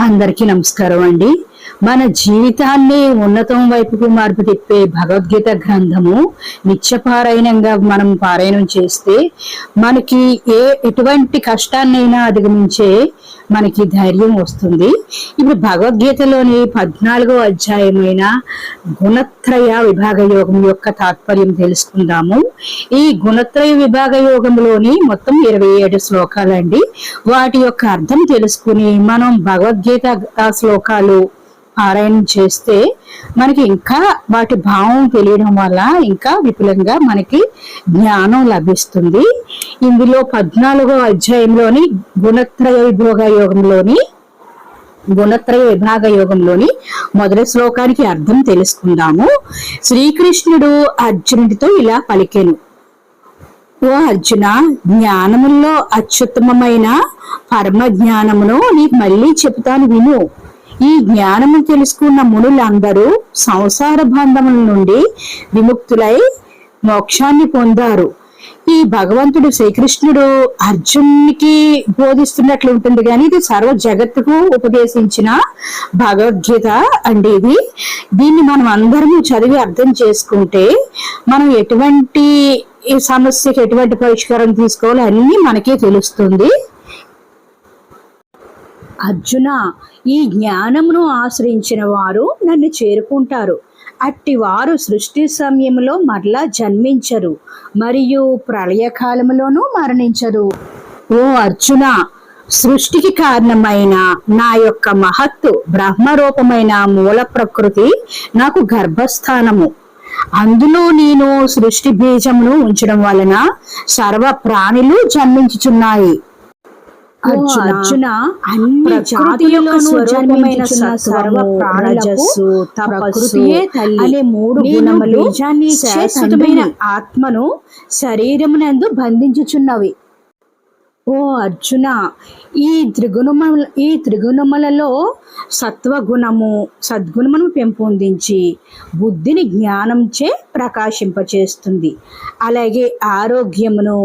అందరికీ నమస్కారం అండి. మన జీవితాన్ని ఉన్నతం వైపుకు మార్పు తిప్పే భగవద్గీత గ్రంథము నిత్యపారాయణంగా మనం పారాయణం చేస్తే మనకి ఏ ఎటువంటి కష్టాన్నైనా అధిగమించే మనకి ధైర్యం వస్తుంది. ఇప్పుడు భగవద్గీతలోని పద్నాలుగో అధ్యాయమైన గుణత్రయ విభాగ యోగం యొక్క తాత్పర్యం తెలుసుకుందాము. ఈ గుణత్రయ విభాగ యోగంలోని మొత్తం ఇరవై ఏడు శ్లోకాలండి. వాటి యొక్క అర్థం తెలుసుకుని మనం భగవద్గీత శ్లోకాలు పారాయణం చేస్తే మనకి ఇంకా వాటి భావం తెలియడం వల్ల ఇంకా విపులంగా మనకి జ్ఞానం లభిస్తుంది. ఇందులో పద్నాలుగో అధ్యాయంలోని గుణత్రయ విభోగ యోగంలోని గుణత్రయ విభాగ యోగంలోని మొదటి శ్లోకానికి అర్థం తెలుసుకుందాము. శ్రీకృష్ణుడు అర్జునుడితో ఇలా పలికెను. ఓ అర్జున జ్ఞానముల్లో అత్యుత్తమమైన పరమ జ్ఞానమును నీకు మళ్ళీ చెబుతాను విను. ఈ జ్ఞానము తెలుసుకున్న మునులందరూ సంసార బంధముల నుండి విముక్తులై మోక్షాన్ని పొందారు. ఈ భగవంతుడు శ్రీకృష్ణుడు అర్జున్కి బోధిస్తున్నట్లు ఉంటుంది. కానీ ఇది సర్వ జగత్తుకు ఉపదేశించిన భగవద్గీత అండి ఇది. దీన్ని మనం అందరము చదివి అర్థం చేసుకుంటే మనం ఎటువంటి ఈ సమస్యకి ఎటువంటి పరిష్కారం తీసుకోవాలో అన్ని మనకే తెలుస్తుంది. అర్జున ఈ జ్ఞానమును ఆశ్రయించిన వారు నన్ను చేరుకుంటారు. అట్టివారు సృష్టి సమయంలో మరలా జన్మించరు మరియు ప్రళయకాలములోనూ మరణించరు. ఓ అర్జున సృష్టికి కారణమైన నా యొక్క మహత్తు బ్రహ్మరూపమైన మూల ప్రకృతి నాకు గర్భస్థానము. అందులో నేను సృష్టి బీజమును ఉంచడం వలన సర్వ ప్రాణులు జన్మించుచున్నాయి. అర్జున అన్ని జాతులలోనూ జన్మమైన సర్వ ప్రాణులకు ప్రకృతియే తల్లి. అనే మూడు గుణములు శాశ్వతమైన ఆత్మను శరీరమునందు బంధించుచున్నవి. ఓ అర్జున ఈ త్రిగుణముల ఈ త్రిగుణములలో సత్వగుణము సద్గుణమును పెంపొందించి బుద్ధిని జ్ఞానంచే ప్రకాశింపచేస్తుంది. అలాగే ఆరోగ్యమును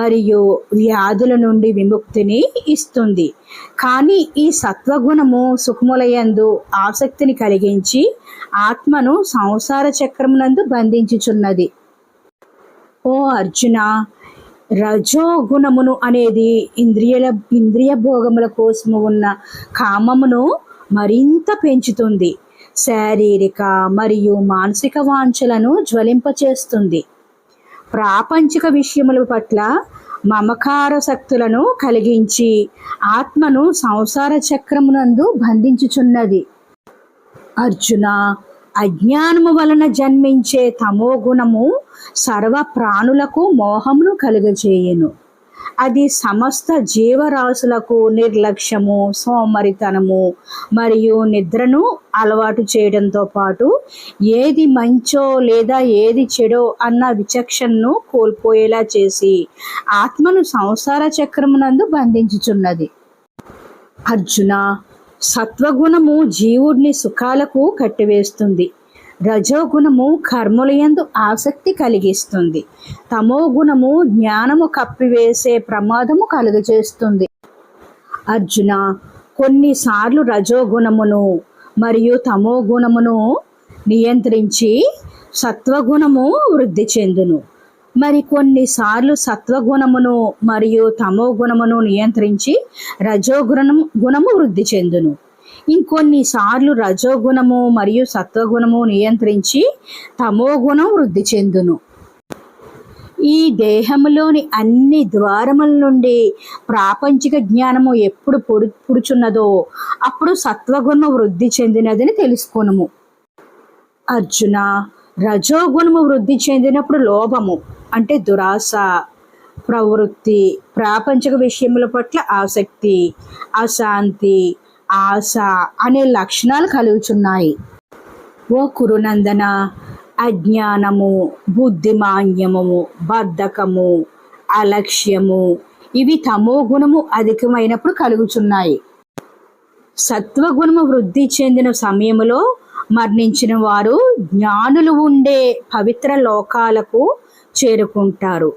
మరియు వ్యాధుల నుండి విముక్తిని ఇస్తుంది. కానీ ఈ సత్వగుణము సుఖములయందు ఆసక్తిని కలిగించి ఆత్మను సంసార చక్రమునందు బంధించుచున్నది. ఓ అర్జున రజోగుణమును అనేది ఇంద్రియల ఇంద్రియ భోగముల కోసము ఉన్న కామమును మరింత పెంచుతుంది. శారీరక మరియు మానసిక వాంఛలను జ్వలింపచేస్తుంది. ప్రాపంచిక విషయముల పట్ల మమకార శక్తులను కలిగించి ఆత్మను సంసార చక్రమునందు బంధించుచున్నది. అర్జున అజ్ఞానము వలన జన్మించే తమో గుణము సర్వ ప్రాణులకు మోహమును కలుగజేయును. అది సమస్త జీవరాశులకు నిర్లక్ష్యము సోమరితనము మరియు నిద్రను అలవాటు చేయడంతో పాటు ఏది మంచో లేదా ఏది చెడో అన్న విచక్షణను కోల్పోయేలా చేసి ఆత్మను సంసార చక్రమునందు బంధించుచున్నది. అర్జున సత్వగుణము జీవుడిని సుఖాలకు కట్టివేస్తుంది. రజోగుణము కర్మలయందు ఆసక్తి కలిగిస్తుంది. తమో గుణము జ్ఞానము కప్పివేసే ప్రమాదము కలుగజేస్తుంది. అర్జున కొన్నిసార్లు రజోగుణమును మరియు తమో గుణమును నియంత్రించి సత్వగుణము వృద్ధి చెందును. మరి కొన్నిసార్లు సత్వగుణమును మరియు తమో గుణమును నియంత్రించి రజోగుణం గుణము వృద్ధి చెందును. ఇంకొన్నిసార్లు రజోగుణము మరియు సత్వగుణము నియంత్రించి తమో గుణం వృద్ధి చెందును. ఈ దేహములోని అన్ని ద్వారముల నుండి ప్రాపంచిక జ్ఞానము ఎప్పుడు పొడు పుడుచున్నదో అప్పుడు సత్వగుణము వృద్ధి చెందినదని తెలుసుకునము. అర్జున రజోగుణము వృద్ధి చెందినప్పుడు లోభము. అంటే దురాశ ప్రవృత్తి ప్రాపంచిక విషయముల పట్ల ఆసక్తి అశాంతి ఆశ అనే లక్షణాలు కలుగుచున్నాయి. ఓ కురునందన అజ్ఞానము బుద్ధిమాన్యము బద్ధకము అలక్ష్యము ఇవి తమో గుణము అధికమైనప్పుడు కలుగుచున్నాయి. సత్వగుణము వృద్ధి చెందిన సమయంలో మరణించిన వారు జ్ఞానులు ఉండే పవిత్ర లోకాలకు చేరుకుంటారు.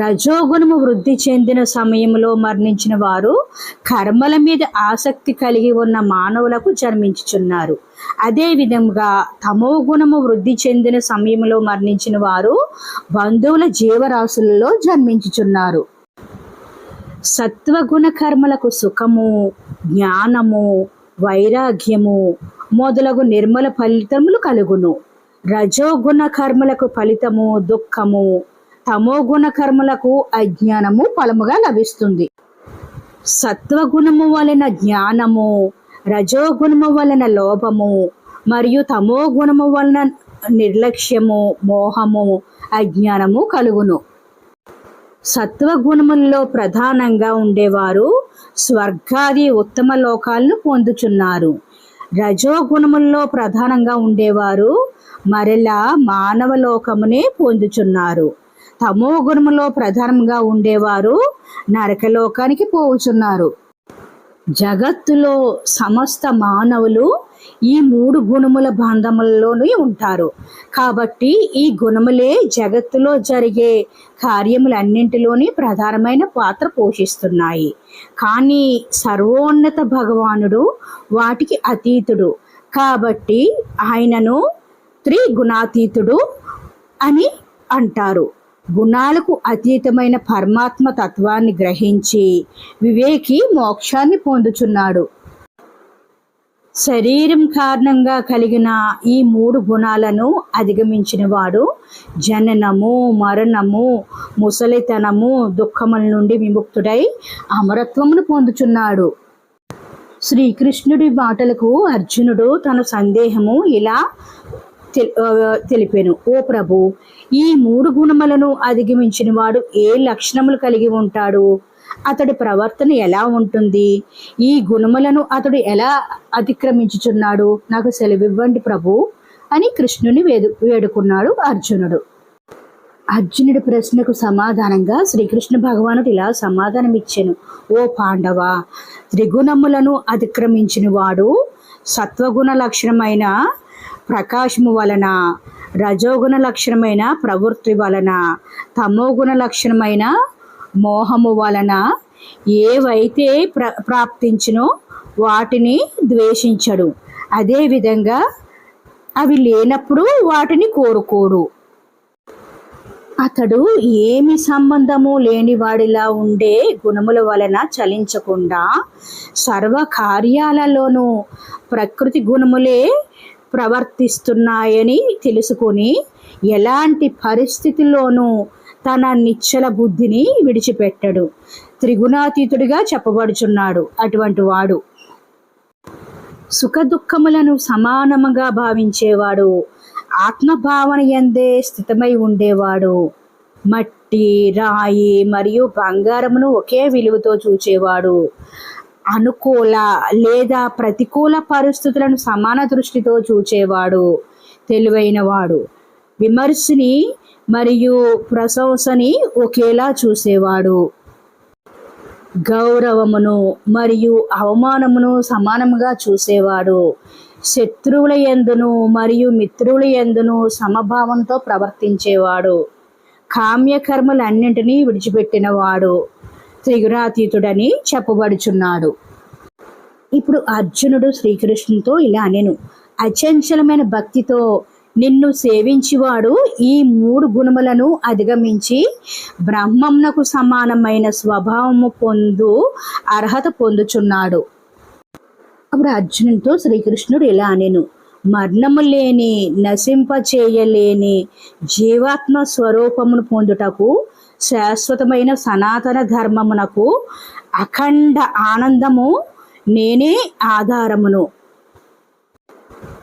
రజోగుణము వృద్ధి చెందిన సమయంలో మరణించిన వారు కర్మల మీద ఆసక్తి కలిగి ఉన్న మానవులకు జన్మించుచున్నారు. అదేవిధంగా తమో గుణము వృద్ధి చెందిన సమయంలో మరణించిన వారు బంధువుల జీవరాశులలో జన్మించుచున్నారు. సత్వగుణ కర్మలకు సుఖము జ్ఞానము వైరాగ్యము మొదలగు నిర్మల ఫలితములు కలుగును. రజోగుణ కర్మలకు ఫలితము దుఃఖము తమోగుణ కర్మలకు అజ్ఞానము ఫలముగా లభిస్తుంది. సత్వగుణము వలన జ్ఞానము రజోగుణము వలన లోభము మరియు తమో గుణము వలన నిర్లక్ష్యము మోహము అజ్ఞానము కలుగును. సత్వగుణముల్లో ప్రధానంగా ఉండేవారు స్వర్గాది ఉత్తమ లోకాలను పొందుచున్నారు. రజోగుణముల్లో ప్రధానంగా ఉండేవారు మరలా మానవ లోకమునే పొందుచున్నారు. తమో గుణములో ప్రధానంగా ఉండేవారు నరకలోకానికి పోవుచున్నారు. జగత్తులో సమస్త మానవులు ఈ మూడు గుణముల బంధములలోనే ఉంటారు. కాబట్టి ఈ గుణములే జగత్తులో జరిగే కార్యములన్నింటిలోని ప్రధానమైన పాత్ర పోషిస్తున్నాయి. కానీ సర్వోన్నత భగవానుడు వాటికి అతీతుడు. కాబట్టి ఆయనను త్రిగుణాతీతుడు అని అంటారు. గుణాలకు అతీతమైన పరమాత్మ తత్వాన్ని గ్రహించి వివేకి మోక్షాన్ని పొందుచున్నాడు. శరీరం కారణంగా కలిగిన ఈ మూడు గుణాలను అధిగమించిన వాడు జననము మరణము ముసలితనము దుఃఖముల నుండి విముక్తుడై అమరత్వమును పొందుచున్నాడు. శ్రీకృష్ణుడి మాటలకు అర్జునుడు తన సందేహము ఇలా తెలిపాను. ఓ ప్రభు ఈ మూడు గుణములను అధిగమించిన వాడు ఏ లక్షణములు కలిగి ఉంటాడు? అతడి ప్రవర్తన ఎలా ఉంటుంది? ఈ గుణములను అతడు ఎలా అతిక్రమించుచున్నాడు? నాకు సెలవివ్వండి ప్రభు అని కృష్ణుని వేడు వేడుకున్నాడు అర్జునుడు. అర్జునుడి ప్రశ్నకు సమాధానంగా శ్రీకృష్ణ భగవానుడు ఇలా సమాధానం ఇచ్చాను ఓ పాండవ త్రిగుణములను అతిక్రమించిన వాడు సత్వగుణ లక్షణమైన ప్రకాశము వలన రజోగుణ లక్షణమైన ప్రవృత్తి వలన తమోగుణ లక్షణమైన మోహము వలన ఏవైతే ప్ర ప్రాప్తించినో వాటిని ద్వేషించడు. అదేవిధంగా అవి లేనప్పుడు వాటిని కోరుకోడు. అతడు ఏమి సంబంధము లేనివాడిలా ఉండే గుణముల వలన చలించకుండా సర్వ కార్యాలలోనూ ప్రకృతి గుణములే ప్రవర్తిస్తున్నాయని తెలుసుకొని ఎలాంటి పరిస్థితుల్లోనూ తన నిశ్చల బుద్ధిని విడిచిపెట్టడు. త్రిగుణాతీతుడిగా చెప్పబడుచున్నాడు అటువంటి వాడు. సుఖదుఖములను సమానముగా భావించేవాడు ఆత్మభావన ఎందే స్థితమై ఉండేవాడు. మట్టి రాయి మరియు బంగారమును ఒకే విలువతో చూచేవాడు. అనుకూల లేదా ప్రతికూల పరిస్థితులను సమాన దృష్టితో చూచేవాడు తెలివైనవాడు. విమర్శని మరియు ప్రశంసని ఒకేలా చూసేవాడు. గౌరవమును మరియు అవమానమును సమానముగా చూసేవాడు. శత్రువుల ఎందును మరియు మిత్రుల ఎందును సమభావంతో ప్రవర్తించేవాడు. కామ్యకర్మలన్నింటినీ విడిచిపెట్టినవాడు. త్రిగుణాతీతుడని చెప్పబడుచున్నాడు. ఇప్పుడు అర్జునుడు శ్రీకృష్ణుతో ఇలా నేను అచంచలమైన భక్తితో నిన్ను సేవించివాడు ఈ మూడు గుణములను అధిగమించి బ్రహ్మమునకు సమానమైన స్వభావము పొందు అర్హత పొందుచున్నాడు. అప్పుడు అర్జునుడితో శ్రీకృష్ణుడు ఇలా నేను మరణము లేని నశింప చేయలేని జీవాత్మ స్వరూపమును పొందుటకు శాశ్వతమైన సనాతన ధర్మమునకు అఖండ ఆనందము నేనే ఆధారమును.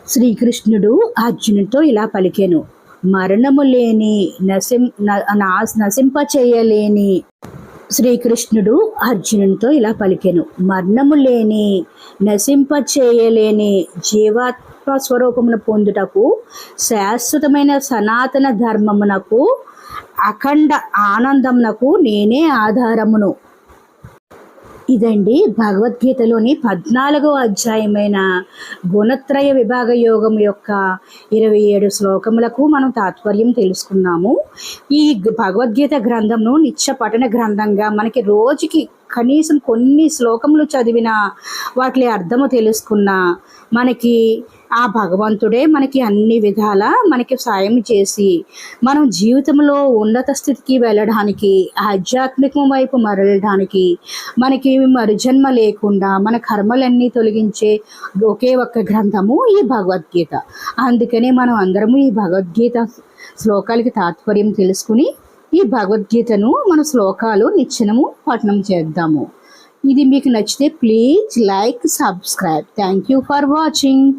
శ్రీకృష్ణుడు అర్జునుడితో ఇలా పలికెను. మరణము లేని నశిం నా- నశింప చేయలేని శ్రీకృష్ణుడు అర్జునునితో ఇలా పలికెను. మరణము లేని నశింప చేయలేని జీవాత్మ స్వరూపమును పొందుటకు శాశ్వతమైన సనాతన ధర్మమునకు అఖండ ఆనందంనకు నేనే ఆధారమును. ఇదండి భగవద్గీతలోని పద్నాలుగో అధ్యాయమైన గుణత్రయ విభాగ యోగం యొక్క ఇరవై ఏడు శ్లోకములకు మనం తాత్పర్యం తెలుసుకున్నాము. ఈ భగవద్గీత గ్రంథంను నిత్య పఠన గ్రంథంగా మనకి రోజుకి కనీసం కొన్ని శ్లోకములు చదివిన వాటి అర్థము తెలుసుకున్న మనకి ఆ భగవంతుడే మనకి అన్ని విధాల మనకి సాయం చేసి మనం జీవితంలో ఉన్నత స్థితికి వెళ్ళడానికి ఆధ్యాత్మికం వైపు మరలడానికి మనకి మరుజన్మ లేకుండా మన కర్మలన్నీ తొలగించే ఒకే ఒక్క గ్రంథము ఈ భగవద్గీత. అందుకనే మనం అందరము ఈ భగవద్గీత శ్లోకాలకి తాత్పర్యం తెలుసుకుని ఈ భగవద్గీతను మన శ్లోకాలు నిత్యనము పఠనం చేద్దాము. ఇది మీకు నచ్చితే please like subscribe. Thank you for watching.